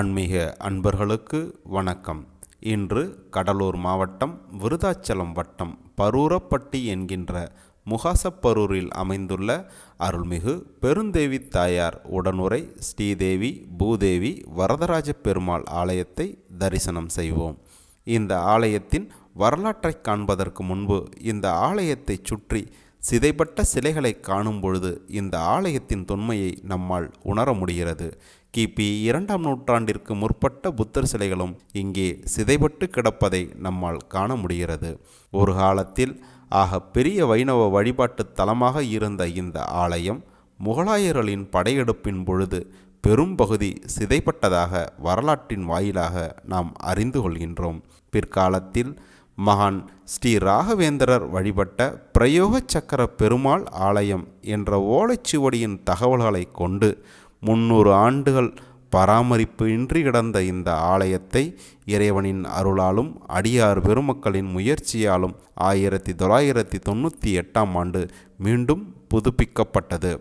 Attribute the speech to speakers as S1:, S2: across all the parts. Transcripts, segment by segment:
S1: ஆன்மீக அன்பர்களுக்கு வணக்கம். இன்று கடலூர் மாவட்டம் விருதாச்சலம் வட்டம் பரூரப்பட்டி என்கின்ற முகாசப்பரூரில் அமைந்துள்ள அருள்மிகு பெருந்தேவி தாயார் உடனுரை ஸ்ரீதேவி பூதேவி வரதராஜ பெருமாள் ஆலயத்தை தரிசனம் செய்வோம். இந்த ஆலயத்தின் வரலாற்றை காண்பதற்கு முன்பு இந்த ஆலயத்தை சுற்றி சிதைப்பட்ட சிலைகளை காணும் பொழுது இந்த ஆலயத்தின் தொன்மையை நம்மால் உணர முடிகிறது. கிபி இரண்டாம் நூற்றாண்டிற்கு முற்பட்ட புத்தர் சிலைகளும் இங்கே சிதைபட்டு கிடப்பதை நம்மால் காண முடிகிறது. ஒரு காலத்தில் ஆக பெரிய வைணவ வழிபாட்டு தலமாக இருந்த இந்த ஆலயம் முகலாயர்களின் படையெடுப்பின் பொழுது பெரும்பகுதி சிதைப்பட்டதாக வரலாற்றின் வாயிலாக நாம் அறிந்து கொள்கின்றோம். பிற்காலத்தில் மகான் ஸ்ரீ ராகவேந்திரர் வழிபட்ட பிரயோக சக்கர பெருமாள் ஆலயம் என்ற ஓலைச்சுவடியின் தகவல்களை கொண்டு முன்னூறு ஆண்டுகள் பராமரிப்பு இன்றி கிடந்த இந்த ஆலயத்தை இறைவனின் அருளாலும் அடியார் பெருமக்களின் முயற்சியாலும் ஆயிரத்தி தொள்ளாயிரத்தி தொண்ணூற்றி எட்டாம் ஆண்டு மீண்டும் புதுப்பிக்கப்பட்டது.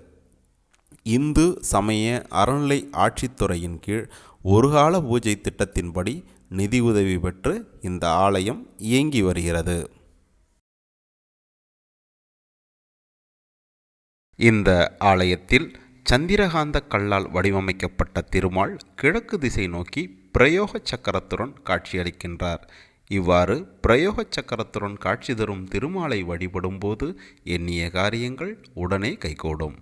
S1: இந்து சமய அறநிலை ஆட்சித்துறையின் கீழ் ஒருகால பூஜை திட்டத்தின்படி நிதியுதவி பெற்று இந்த ஆலயம் இயங்கி வருகிறது. இந்த ஆலயத்தில் சந்திரகாந்த கல்லால் வடிவமைக்கப்பட்ட திருமால் கிழக்கு திசை நோக்கி பிரயோக சக்கரத்துடன் காட்சியளிக்கின்றார். இவ்வாறு பிரயோக சக்கரத்துடன் காட்சி தரும் திருமாலை வழிபடும்போது எண்ணிய காரியங்கள் உடனே கைகூடும்.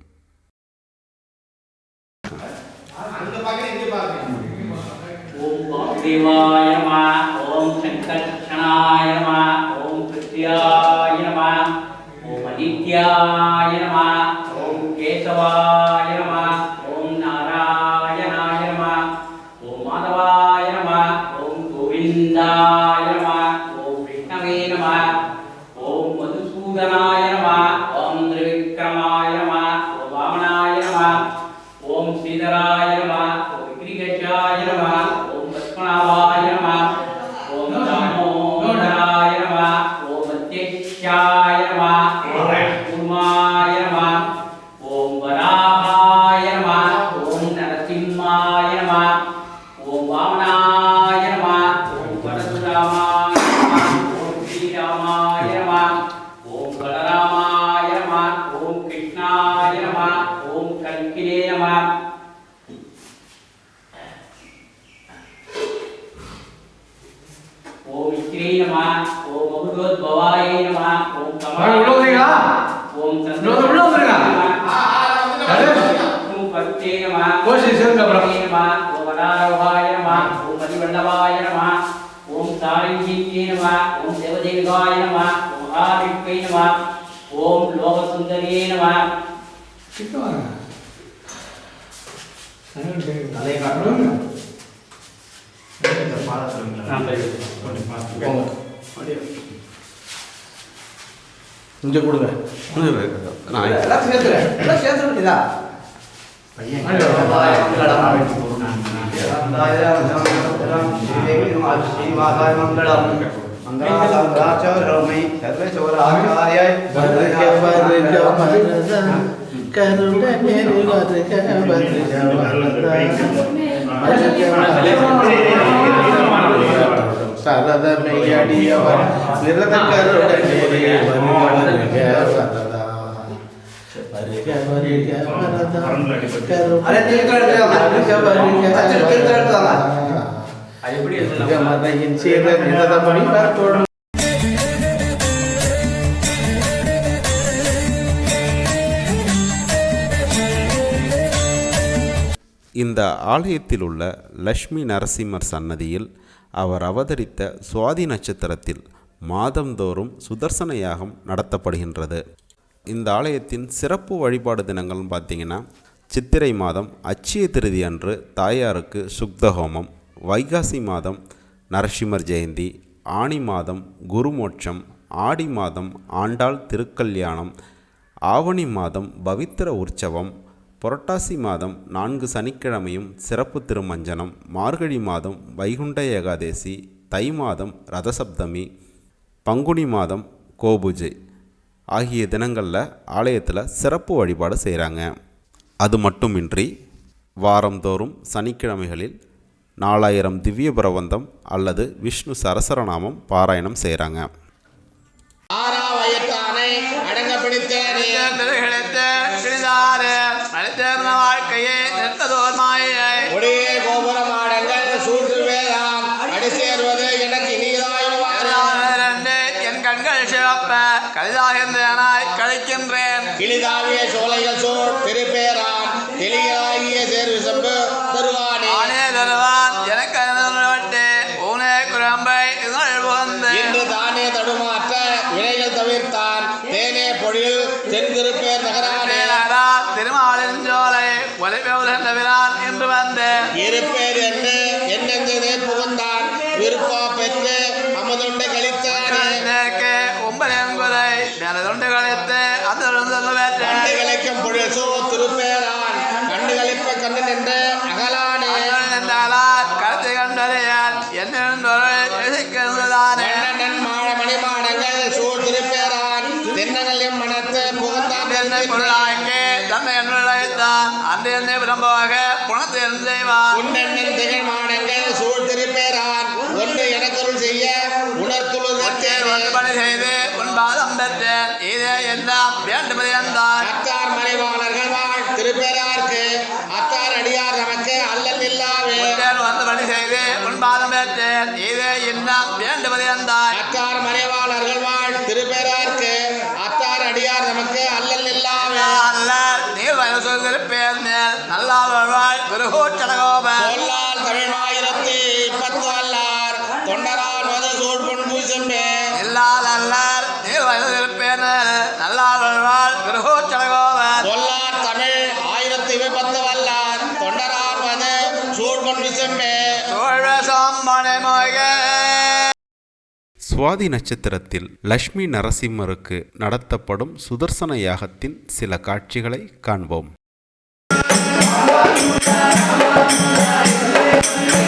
S2: ஓம் ஓம் ஓம் கிருத்தியாய ஓம் அதித்யாய நம ஓம் கேசவாய நம ஓம் நாராயணாய நம ஓம் மாதவாய நம ஓம் நம ஓம் அமுதோத்பவாய நம ஓம்
S3: வாங்க, உள்ள வந்துருங்களா?
S2: ஓம்
S3: உள்ள உள்ள வந்துருங்க.
S2: ஓம் பக்தே நம
S3: கோஷி அப்புறம்.
S2: நம ஓம் அனாரோகாய நம ஓம் மதிவல்லவாய நம ஓம் சாரங்கியே நம ஓம் தேவதேவாய நம ஓம் மகாவிஷ்வை நம ஓம் லோகசுந்தரியே நம
S3: கிட்ட வாங்க.
S4: தலையை
S5: இங்கே கொடுங்க நான்
S4: எல்லாம் சேர்த்துரு. எல்லாம் சேர்த்துட வேண்டியதா? சர்வேஸ்வராச்சாரியாய்
S5: சரதமையடியவர் நிரத கருடனே வருக வரதா வருக வருக வரதா.
S4: அது
S2: எப்படி
S5: வருக மதையின் சீர நிரதமணி பரப்போடும்
S1: இந்த ஆலயத்தில் உள்ள லக்ஷ்மி நரசிம்மர் சன்னதியில் அவர் அவதரித்த சுவாதி நட்சத்திரத்தில் மாதந்தோறும் சுதர்சன யாகம் நடத்தப்படுகின்றது. இந்த ஆலயத்தின் சிறப்பு வழிபாடு தினங்கள்னு பார்த்தீங்கன்னா சித்திரை மாதம் அச்சய திருதி அன்று தாயாருக்கு சுக்த ஹோமம் வைகாசி மாதம் நரசிம்மர் ஜெயந்தி ஆனி மாதம் குருமோட்சம் ஆடி மாதம் ஆண்டாள் திருக்கல்யாணம் ஆவணி மாதம் பவித்திர உற்சவம் புரட்டாசி மாதம் நான்கு சனிக்கிழமையும் சிறப்பு திருமஞ்சனம் மார்கழி மாதம் வைகுண்ட ஏகாதேசி தை மாதம் ரதசப்தமி பங்குனி மாதம் கோபூஜை ஆகிய தினங்களில் ஆலயத்தில் சிறப்பு வழிபாடு செய்கிறாங்க அது மட்டுமின்றி வாரந்தோறும் சனிக்கிழமைகளில் நாலாயிரம் திவ்ய பிரபந்தம் அல்லது விஷ்ணு சரசரநாமம் பாராயணம் செய்கிறாங்க
S5: கிளிதாவிய சோலைகள் சூழ் திருப்பேரான் தெளிகளாகிய சேர்வு செம்பு தருவானே.
S3: எனக்கு ஊனே புகந்து
S5: இன்று தானே தடுமாற்ற வினைகள் தவிர்த்தான். தேனே பொழில் தென்திருப்பேர் நகரானே.
S3: திருமாலின் ஜோலை ஒலிபெருகிறான் என்று வந்தேன்
S5: இருப்பேர் என்று என்னென்றதே புகுந்தான் விருப்பா பெற்று அமுதுண்டை கழித்தானே.
S3: ஒன்பதென்பதை எனதுண்டு கழித்து Anne Velekem por eso. விரும்பமாக புணத்தை என்ன செய்வான்.
S5: உன்னெண்ணன் திகழ் மாடங்கள் சூழ் திருப்பேரான் ஒன்று எனக்கருள் செய்ய உணர்த்துழு
S3: வந்து பணி செய்து உன் பாதம் பெற்றேன் இதே எல்லாம் வேண்டுமதி என்றான்
S5: அத்தார் மறைவாளர்கள் வாழ் திருப்பேரார்க்கு அத்தார் அடியார் நமக்கு அல்லல் இல்லாவே.
S3: வந்து பணி செய்து உன் பாதம் பெற்றேன். இதே இன்னும் வேண்டுமதி என்றான்
S5: அத்தார் மறைவாளர்கள் வாழ் சொல்லால் தமிழாயிரத்தி பத்து அல்லார் தொண்டரான் மது சூழ்பொன் பூசம்பே
S3: இல்லாத அல்லர் நீர் வயசு திருப்பேர் மேல் நல்லா வாழ்வாய் குருகூச்சலகோபன்
S5: சொல்லார் தமிழ் ஆயிரத்தி பத்து வல்லார் தொண்டரான் மது சூழ்பொன் விசம்பே
S3: சோழசம் மனைமொழிக
S1: சுவாதி நட்சத்திரத்தில் லக்ஷ்மி நரசிம்மருக்கு நடத்தப்படும் சுதர்சன யாகத்தின் சில காட்சிகளை காண்போம்.
S3: Thank you.